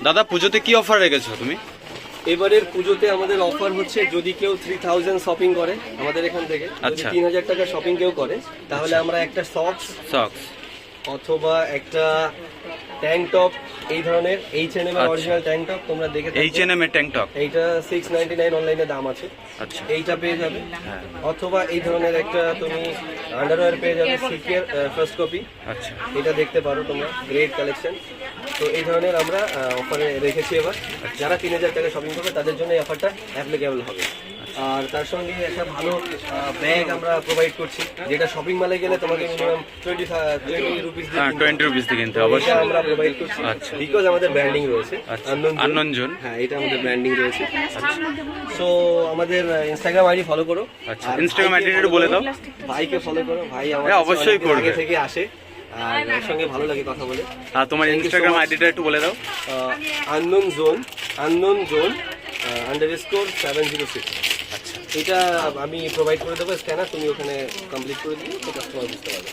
দাদা পুজোতে কি অফার রেখেছো তুমি? এবারের পুজোতে আমাদের অফার হচ্ছে যদি কেউ থ্রি থাউজেন্ড শপিং করে আমাদের এখান থেকে আচ্ছা। তিন হাজার টাকা শপিং কেউ করে তাহলে আমরা একটা সক্স সক্স অথবা একটা ট্যাঙ্ক টপ এই ধরনের এইচ এন এম এর আচ্ছা। অরিজিনাল ট্যাঙ্ক টপ তোমরা দেখে। এইচ এন এম এর ট্যাঙ্ক টপ এইটা সিক্স নাইনটি নাইন অনলাইনে দাম আছে। আচ্ছা। এইটা পেয়ে যাবে। হ্যাঁ। অথবা এই ধরনের একটা তুমি আন্ডারওয়্যার পেয়ে যাবে সিকের ফার্স্ট কপি আচ্ছা। এটা দেখতে পারো তোমরা গ্রেট কালেকশন তো এই ধরনের আমরা অফারে রেখেছি এবার। যারা তিন হাজার টাকা শপিং করবে তাদের জন্য এই অফারটা অ্যাপ্লিকেবল হবে। আর তার সঙ্গে একটা ভালো ব্যাগ আমরা প্রোভাইড করছি যেটা শপিং মলে গেলে তোমাকে মিনিমাম টোয়েন্টি রুপিস হ্যাঁ টোয়েন্টি রুপিস দিয়ে কিনতে অবশ্যই। আমরা প্রোভাইড করছি আচ্ছা। বিকজ আমাদের ব্র্যান্ডিং রয়েছে আচ্ছা। Unknown জোন হ্যাঁ এটা আমাদের ব্র্যান্ডিং রয়েছে। সো আমাদের ইনস্টাগ্রাম আইডি ফলো করো। আচ্ছা, ইনস্টাগ্রাম একটু বলে দাও। ভাইকে ফলো করো। ভাই আমার হ্যাঁ, অবশ্যই করবে। থেকে আসে। আর ওর সঙ্গে ভালো লাগে কথা বলে। আর তোমার you so ইনস্টাগ্রাম. আইডিটা একটু বলে দাও। Unknown zone unknown zone underscore seven zero six আচ্ছা। এটা আমি প্রোভাইড করে দেবো স্ক্যানার তুমি ওখানে কমপ্লিট করে দিলে তো কাস্টমার বুঝতে পারবে।